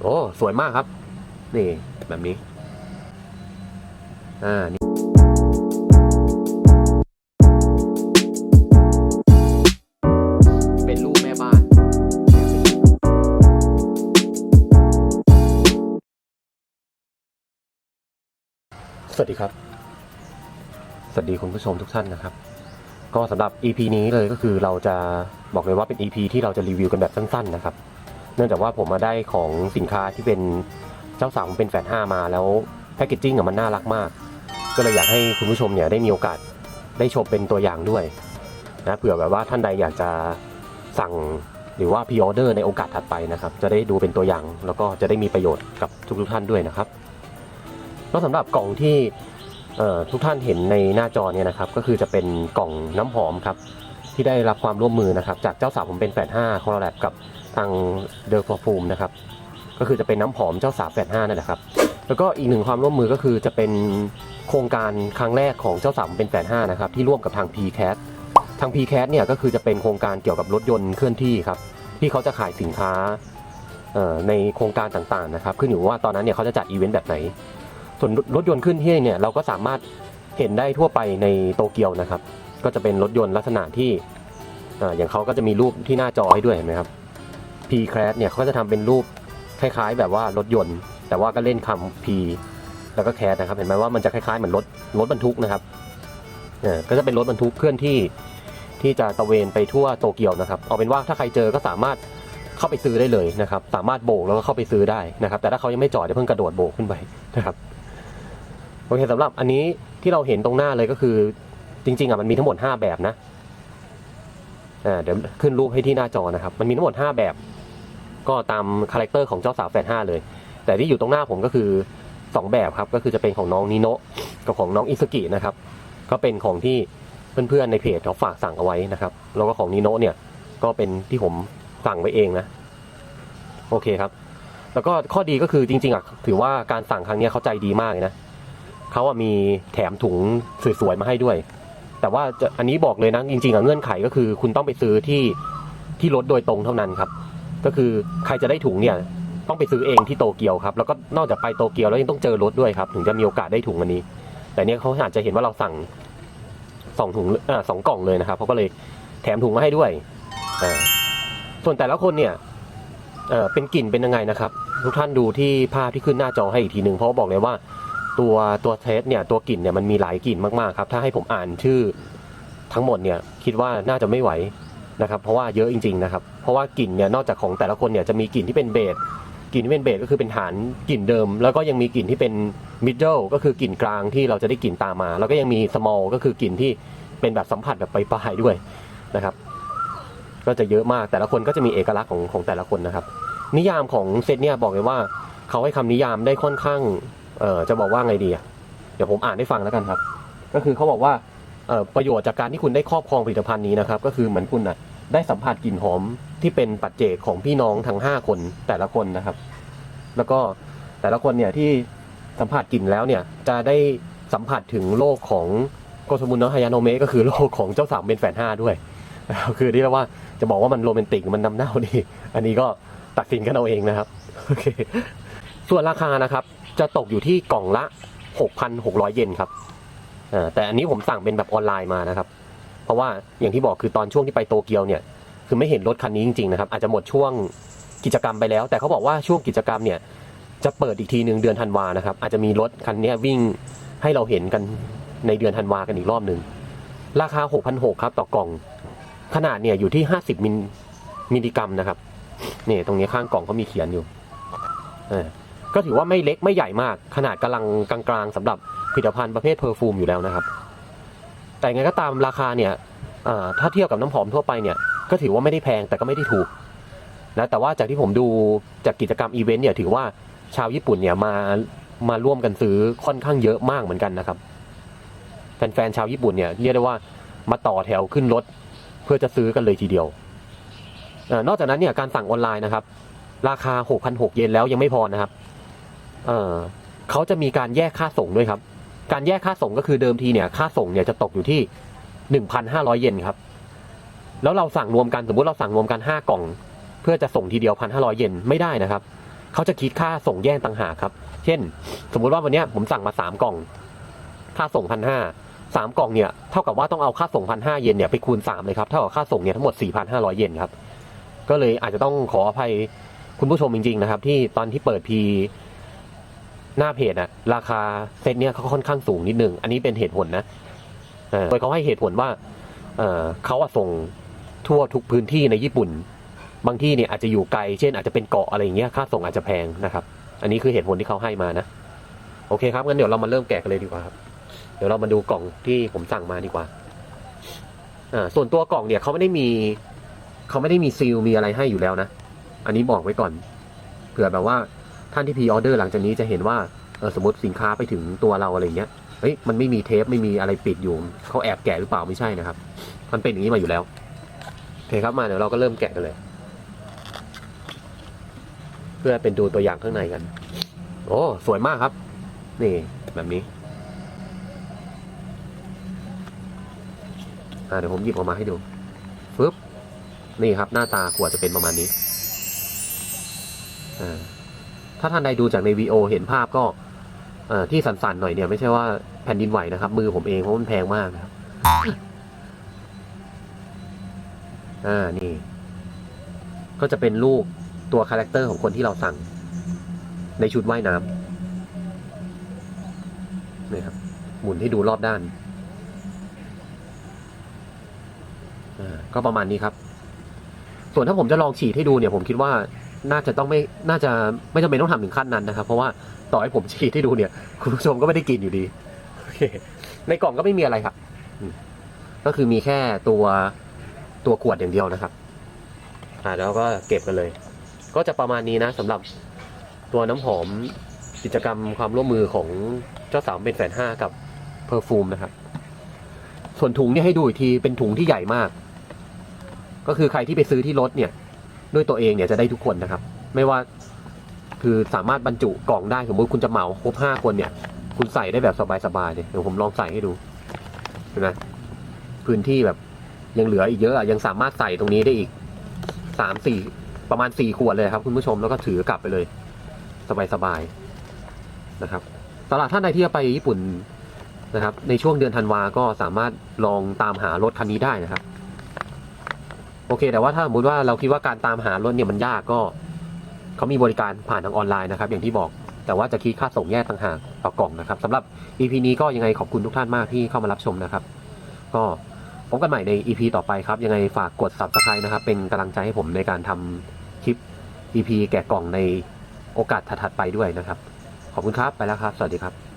โอ้สวยมากครับ นี่แบบนี้ อ่านี่เป็นรูปแม่บ้าน สวัสดีครับ สวัสดีคุณผู้ชมทุกท่านนะครับ ก็สำหรับ EP นี้เลยก็คือเราจะบอกเลยว่าเป็น EP ที่เราจะรีวิวกันแบบสั้น ๆ นะครับ เนื่องจากว่าผมมาได้ของสินค้าที่เป็นเจ้าสาวผมเป็นแฟนห้ามาแล้วแพคเกจจิ้งอะมันน่ารักมาก ก็เลยอยากให้คุณผู้ชมเนี่ยได้มีโอกาสได้ชมเป็นตัวอย่างด้วยนะเผื่อแบบว่าท่านใดอยากจะสั่งหรือว่าพ r ออเดอร์ในโอกาสถัดไปนะครับ จะได้ดูเป็นตัวอย่างแล้วก็จะได้มีประโยชน์กับทุกๆท่านด้วยนะครับแล้วสำหรับกล่องที่ทุกท่านเห็นในหน้าจอเนี่ยนะครับ ก็คือจะเป็นกล่องน้ำหอมครับที่ได้รับความร่วมมือนะครับ จากเจ้าสาวผมเป็นแฟดห้าคอร์แลบกับ ทางเดอร์ฟอร์ฟูมนะครับ ก็คือจะเป็นน้ำหอมเจ้าสาวแฟดห้านั่นแหละครับ แล้วก็อีกหนึ่งความร่วมมือก็คือจะเป็นโครงการครั้งแรกของเจ้าสามเป็นแฟดห้านะครับที่ร่วมกับทาง p c a t ทาง p c a t เนี่ยก็คือจะเป็นโครงการเกี่ยวกับรถยนต์เคลื่อนที่ครับที่เขาจะขายสินค้าในโครงการต่างๆนะครับขึ้นอยู่ว่าตอนนั้นเนี่ยเขาจะจัดอีเวนต์แบบไหน ส่วนรถยนต์ขึ้นที่เนี่ยเราก็สามารถเห็นได้ทั่วไปในโตเกียวนะครับ ก็จะเป็นรถยนต์ลักษณะที่เอ่ออย่างเขาก็จะมีรูปที่หน้าจอให้ด้วยเห็นไหมครับ P c r a s เนี่ยเขาก็จะทำเป็นรูปคล้ายๆ แบบว่ารถยนต์ แต่ว่าก็เล่นคำ P แล้วก็ c a s นะครับ เห็นไหมว่ามันจะคล้ายๆเหมือนรถรถบรรทุกนะครับเออก็จะเป็นรถบรรทุกเคลื่อนที่ที่จะตะเวนไปทั่วโตเกียวนะครับ เอาเป็นว่าถ้าใครเจอก็สามารถเข้าไปซื้อได้เลยนะครับ สามารถโบกแล้วก็เข้าไปซื้อได้นะครับ แต่ถ้าเขายังไม่จอดจะเพิ่งกระโดดโบกขึ้นไปนะครับโอเคสำหรับอันนี้ที่เราเห็นตรงหน้าเลยก็คือ จริง ๆอะมันมีทั้งหมด 5 แบบนะอ่าเดี๋ยวขึ้นรูปให้ที่หน้าจอนะครับ มันมีทั้งหมด 5 แบบ ก็ตามคาแรคเตอร์ของเจ้าสาวแฟนห้าเลย แต่ที่อยู่ตรงหน้าผมก็คือ 2 แบบครับ ก็คือจะเป็นของน้องนิโนะกับของน้องอิสกินะครับ ก็เป็นของที่เพื่อนๆในเพจเขาฝากสั่งเอาไว้นะครับ แล้วก็ของนิโนะเนี่ยก็เป็นที่ผมสั่งไว้เองนะ โอเคครับ แล้วก็ข้อดีก็คือจริง ๆอะถือว่าการสั่งครั้งนี้เขาใจดีมากเลยนะเขาอะมีแถมถุงสวยๆมาให้ด้วย แต่ว่าจะอันนี้บอกเลยนะจริงๆอะเงื่อนไขก็คือ คุณต้องไปซื้อที่ที่รถโดยตรงเท่านั้นครับ ก็คือใครจะได้ถุงเนี่ยต้องไปซื้อเองที่โตเกียวครับ แล้วก็นอกจากไปโตเกียวแล้วยังต้องเจอรถด้วยครับ ถึงจะมีโอกาสได้ถุงอันนี้ แต่เนี่ยเขาอาจจะเห็นว่าเราสั่งสองถุงอ่าสองกล่องเลยนะครับเขาก็เลยแถมถุงมาให้ด้วยอ่าส่วนแต่ละคนเนี่ยเออเป็นกลิ่นเป็นยังไงนะครับ ทุกท่านดูที่ภาพที่ขึ้นหน้าจอให้อีกทีหนึ่งเพราะบอกเลยว่าตัวตัวเทสเนี่ยตัวกลิ่นเนี่ยมันมีหลายกลิ่นมากๆครับ ถ้าให้ผมอ่านชื่อทั้งหมดเนี่ยคิดว่าน่าจะไม่ไหว นะครับเพราะว่าเยอะจริงๆนะครับเพราะว่ากลิ่นเนี่ยนอกจากของแต่ละคนเนี่ยจะมีกลิ่นที่เป็นเบสกลิ่นที่เป็นเบสก็คือเป็นฐานกลิ่นเดิม แล้วก็ยังมีกลิ่นที่เป็นมิดเดิลก็คือกลิ่นกลางที่เราจะได้กลิ่นตามมา แล้วก็ยังมีสมอลก็คือกลิ่นที่เป็นแบบสัมผัสแบบปลายๆด้วยนะครับ ก็จะเยอะมากแต่ละคนก็จะมีเอกลักษณ์ของของแต่ละคนนะครับ นิยามของเซตเนี่ยบอกเลยว่าเขาให้คำนิยามได้ค่อนข้างเอ่อจะบอกว่าไงดีอะเดี๋ยวผมอ่านให้ฟังแล้วกันครับ ก็คือเขาบอกว่าประโยชน์จากการที่คุณได้ครอบครองผลิตภัณฑ์นี้นะครับ ก็คือเหมือนคุณน่ะ ได้สัมผัสกลิ่นหอมที่เป็นปัจเจกของพี่น้องทั้งห้าคนแต่ละคนนะครับ แล้วก็แต่ละคนเนี่ยที่สัมผัสกลิ่นแล้วเนี่ยจะได้สัมผัสถึงโลกของโกสมุนเนาะฮายาโนเมะก็คือโลกของเจ้าสาวเป็นแฟนห้าด้วยคือที่เรียกว่าจะบอกว่ามันโรแมนติกมันนำเน่าดีอันนี้ก็ตัดสินกันเอาเองนะครับโอเคส่วนราคานะครับ จะตกอยู่ที่กล่องละ 6,600 เยนครับแต่อันนี้ผมสั่งเป็นแบบออนไลน์มานะครับ ราะว่าอย่างที่บอกคือตอนช่วงที่ไปโตเกียวเนี่ยคือไม่เห็นรถคันนี้จริงๆนะครับอาจจะหมดช่วงกิจกรรมไปแล้ว แต่เขาบอกว่าช่วงกิจกรรมเนี่ยจะเปิดอีกทีหนึ่งเดือนธันวานะครับอาจจะมีรถคันนี้วิ่งให้เราเห็นกันในเดือนธันวากันอีกรอบหนึ่งราคา 6,600ครับต่อกล่อง ขนาดเนี่ยอยู่ที่ 50 มิลมิลลิกรัมนะครับนี่ตรงนี้ข้างกล่องเขามีเขียนอยู่ก็ถือว่าไม่เล็กไม่ใหญ่มาก ขนาดกำลังกลางๆสำหรับผลิตภัณฑ์ประเภทเพอร์ฟูมอยู่แล้วนะครับ แต่ไงก็ตามราคาเนี่ย ถ้าเทียบกับน้ำหอมทั่วไปเนี่ยก็ถือว่าไม่ได้แพงแต่ก็ไม่ได้ถูกนะแต่ว่าจากที่ผมดูจากกิจกรรมอีเวนต์เนี่ยถือว่าชาวญี่ปุ่นเนี่ยมามาร่วมกันซื้อค่อนข้างเยอะมากเหมือนกันนะครับแฟนๆชาวญี่ปุ่นเนี่ยเรียกได้ว่ามาต่อแถวขึ้นรถเพื่อจะซื้อกันเลยทีเดียวอนอกจากนั้นเนี่ยการสั่งออนไลน์นะครับ ราคา 6,600 เยนแล้วยังไม่พอนะครับเเขาจะมีการแยกค่าส่งด้วยครับ การแยกค่าส่งก็คือเดิมทีเนี่ยค่าส่งเนี่ยจะตกอยู่ที่ 1,500 เยนครับ แล้วเราสั่งรวมกันสมมติเราสั่งรวมกัน 5 กล่อง เพื่อจะส่งทีเดียวพันห้าร้อยเยนไม่ได้นะครับเขาจะคิดค่าส่งแยกต่างหากครับ เช่น สมมุติว่าวันนี้ผมสั่งมาสามกล่อง ค่าส่งพันห้าสามกล่องเนี่ยเท่ากับว่าต้องเอาค่าส่งพันห้าเยนเนี่ยไปคูณสามเลยครับเท่ากับค่าส่งเนี่ยทั้งหมดสี่พันห้าร้อยเยนครับ ก็เลยอาจจะต้องขออภัยคุณผู้ชมจริง ๆ นะครับ ที่ตอนที่เปิดพีหน้าเพจอะราคาเซตเนี่ยเขาค่อนข้างสูงนิดนึง อันนี้เป็นเหตุผลนะ โดยเขาให้เหตุผลว่าเอเขาอส่งทั่วทุกพื้นที่ในญี่ปุ่น บางที่เนี่ยอาจจะอยู่ไกล เช่นอาจจะเป็นเกาะอะไรอย่างเงี้ยค่าส่งอาจจะแพงนะครับ อันนี้คือเหตุผลที่เขาให้มานะ โอเคครับงั้นเดี๋ยวเรามาเริ่มแกะกันเลยดีกว่าครับเดี๋ยวเรามาดูกล่องที่ผมสั่งมาดีกว่าอ่าส่วนตัวกล่องเนี่ยเขาไม่ได้มีเขาไม่ได้มีซีลมีอะไรให้อยู่แล้วนะ อันนี้บอกไว้ก่อนเผื่อแบบว่าท่านที่พีออเดอร์หลังจากนี้จะเห็นว่า เออสมมติสินค้าไปถึงตัวเราอะไรเงี้ยเฮ้ยมันไม่มีเทปไม่มีอะไรปิดอยู่เขาแอบแกะหรือเปล่าไม่ใช่นะครับ มันเป็นอย่างนี้มาอยู่แล้วโอเคครับมาเดี๋ยวเราก็เริ่มแกะกันเลย เพื่อเป็นดูตัวอย่างข้างในกัน โอ้สวยมากครับ นี่แบบนี้อ่าเดี๋ยวผมหยิบออกมาให้ดูฟึบนี่ครับ หน้าตาขวดจะเป็นประมาณนี้อ่าถ้าท่านใดดูจากในวีโอเห็นภาพก็ ที่สั่นๆหน่อยเนี่ยไม่ใช่ว่าแผ่นดินไหวนะครับ มือผมเองเพราะมันแพงมากนะครับอ่านี่ ก็จะเป็นรูปตัวคาแรคเตอร์ของคนที่เราสั่ง ในชุดว่ายน้ำนี่ครับ หมุนให้ดูรอบด้านอ่าก็ประมาณนี้ครับ ส่วนถ้าผมจะลองฉีดให้ดูเนี่ย ผมคิดว่า น่าจะต้องไม่น่าจะไม่จำเป็นต้องทำถึงขั้นนั้นนะครับ เพราะว่าต่อให้ผมฉีดให้ดูเนี่ย คุณผู้ชมก็ไม่ได้กินอยู่ดีโอเคในกล่องก็ไม่มีอะไรครับก็คือมีแค่ตัวตัวขวดอย่างเดียวนะครับ อ่าแล้วก็เก็บกันเลย ก็จะประมาณนี้นะสำหรับตัวน้ำหอมกิจกรรมความร่วมมือของเจ้าสาวเป็นแฟนห้ากับเพอร์ฟูมนะครับ ส่วนถุงเนี่ยให้ดูอีกทีเป็นถุงที่ใหญ่มาก ก็คือใครที่ไปซื้อที่รถเนี่ย ด้วยตัวเองเนี่ยจะได้ทุกคนนะครับ ไม่ว่าคือสามารถบรรจุกล่องได้สมมติคุณจะเหมาครบห้าคนเนี่ย คุณใส่ได้แบบสบายๆเลยเดี๋ยวผมลองใส่ให้ดูเห็นไหมพื้นที่แบบยังเหลืออีกเยอะอะยังสามารถใส่ตรงนี้ได้อีกสามสี่ประมาณสี่ขวดเลยครับ คุณผู้ชมแล้วก็ถือกลับไปเลย สบายๆนะครับสำหรับท่านใดที่จะไปญี่ปุ่นนะครับ ในช่วงเดือนธันวาก็สามารถลองตามหารถคันนี้ได้นะครับ โอเค แต่ว่าถ้าสมมติว่าเราคิดว่าการตามหารถเนี่ยมันยากก็เขามีบริการผ่านทางออนไลน์นะครับ อย่างที่บอกแต่ว่าจะคิดค่าส่งแยกต่างหากต่อกล่องนะครับสำหรับ EP นี้ก็ยังไงขอบคุณทุกท่านมากที่เข้ามารับชมนะครับ ก็พบกันใหม่ใน EP ต่อไปครับ ยังไงฝากกด subscribe นะครับ เป็นกำลังใจให้ผมในการทำคลิป EP แกะกล่องในโอกาสถัดๆไปด้วยนะครับ ขอบคุณครับ ไปแล้วครับ สวัสดีครับ